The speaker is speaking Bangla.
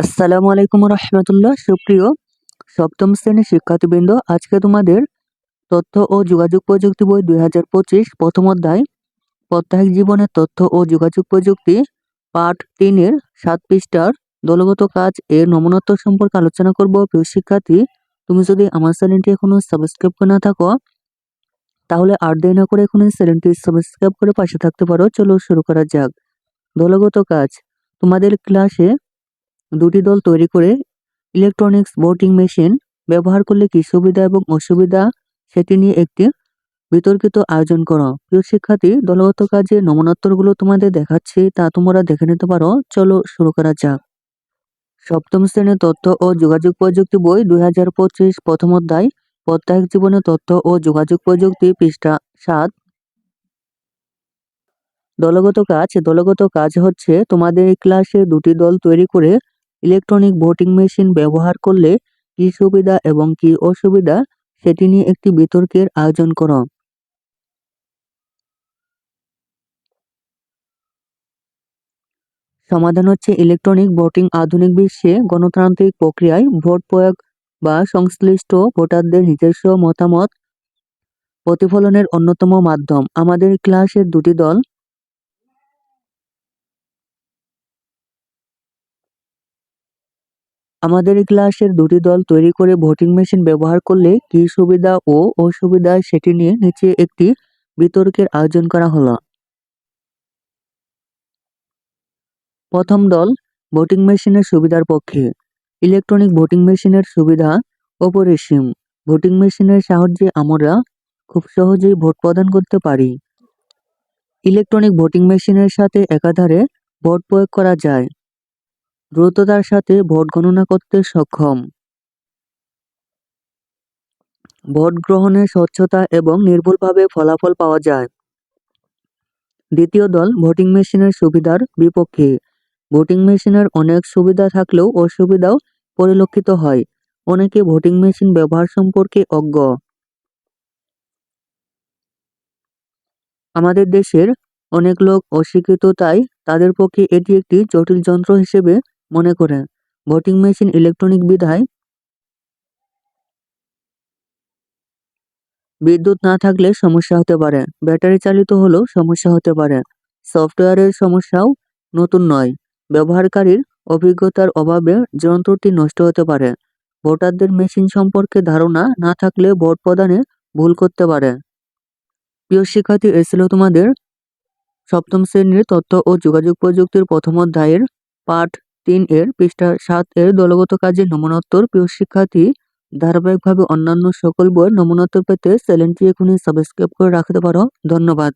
আসসালামু আলাইকুম রহমতুল্লাহ, সুপ্রিয় সপ্তম শ্রেণির শিক্ষার্থীবৃন্দ, আজকে তোমাদের তথ্য ও যোগাযোগ প্রযুক্তি বই দুই হাজার পঁচিশ প্রথম অধ্যায় প্রত্যাহিক জীবনের তথ্য ও যোগাযোগ প্রযুক্তি, পাঠ তিনের সাত পৃষ্ঠার দলগত কাজ এর নমনত্ব সম্পর্কে আলোচনা করব। প্রিয় শিক্ষার্থী, তুমি যদি আমার চ্যানেলটি এখনও সাবস্ক্রাইব করে না থাকো, তাহলে আর দেরি না করে এখনই চ্যানেলটি সাবস্ক্রাইব করে পাশে থাকতে পারো। চলো শুরু করা যাক। দলগত কাজ, তোমাদের ক্লাসে দুটি দল তৈরি করে ইলেকট্রনিক্স ভোটিং মেশিন ব্যবহার করলে কি সুবিধা এবং অসুবিধা সেটি নিয়ে একটি বিতর্কিত আয়োজন করো। প্রিয় শিক্ষার্থী, দলগত কাজে নমনোত্তরগুলো তোমাদের দেখাচ্ছি, তা তোমরা দেখে নিতে পারো। চলো শুরু করা যাক। সপ্তম শ্রেণির তথ্য ও যোগাযোগ প্রযুক্তি বই দুই হাজার পঁচিশ প্রথম অধ্যায় প্রত্যাহিক জীবনে তথ্য ও যোগাযোগ প্রযুক্তি পৃষ্ঠা সাত। দলগত কাজ দলগত কাজ হচ্ছে তোমাদের এই ক্লাসে দুটি দল তৈরি করে ইলেকট্রনিক ভোটিং মেশিন ব্যবহার করলে কি সুবিধা এবং কি অসুবিধা সেটি নিয়ে একটি বিতর্কের আয়োজন করো। সমাধান হচ্ছে ইলেকট্রনিক ভোটিং আধুনিক বিশ্বে গণতান্ত্রিক প্রক্রিয়ায় ভোট প্রয়োগ বা সংশ্লিষ্ট ভোটারদের নিজস্ব মতামত প্রতিফলনের অন্যতম মাধ্যম। আমাদের ক্লাসের দুটি দল আমাদের ক্লাসের দুটি দল তৈরি করে ভোটিং মেশিন ব্যবহার করলে কি সুবিধা ও অসুবিধা সেটি নিয়ে নিচে একটি বিতর্কের আয়োজন করা হলো। প্রথম দল ভোটিং মেশিনের সুবিধার পক্ষে। ইলেকট্রনিক ভোটিং মেশিনের সুবিধা অপরিসীম। ভোটিং মেশিনের সাহায্যে আমরা খুব সহজেই ভোট প্রদান করতে পারি। ইলেকট্রনিক ভোটিং মেশিনের সাথে একাধারে ভোট প্রয়োগ করা যায়। দ্রুততার সাথে ভোট গণনা করতে সক্ষম। ভোট গ্রহণে স্বচ্ছতা এবং নির্ভুলভাবে ফলাফল পাওয়া যায়। দ্বিতীয় দল ভোটিং মেশিনের সুবিধার বিপক্ষে। ভোটিং মেশিনের অনেক সুবিধা থাকলেও অসুবিধাও পরিলক্ষিত হয়। অনেকে ভোটিং মেশিন ব্যবহার সম্পর্কে অজ্ঞ। আমাদের দেশের অনেক লোক অশিক্ষিত, তাই তাদের পক্ষে এটি একটি জটিল যন্ত্র হিসেবে মনে করে। ভোটিং মেশিন ইলেকট্রনিক বিধায় বিদ্যুৎ না থাকলে সমস্যা হতে পারে। ব্যাটারি চালিত হলেও সমস্যা হতে পারে। সফটওয়্যারের সমস্যাও নতুন নয়। ব্যবহারকারীর অভিজ্ঞতার অভাবে যন্ত্রটি নষ্ট হতে পারে। ভোটারদের মেশিন সম্পর্কে ধারণা না থাকলে ভোট প্রদানে ভুল করতে পারে। প্রিয় শিক্ষার্থী, এ তোমাদের সপ্তম শ্রেণির তথ্য ও যোগাযোগ প্রযুক্তির প্রথম অধ্যায়ের পাঠ তিন এর পৃষ্ঠা সাত এর দলগত কাজে নমনোত্তর প্রিয় শিক্ষার্থী, ধারাবাহিকভাবে অন্যান্য সকল বই নমনোত্তর পেতে চ্যানেলটি এখনই সাবস্ক্রাইব করে রাখতে পারো। ধন্যবাদ।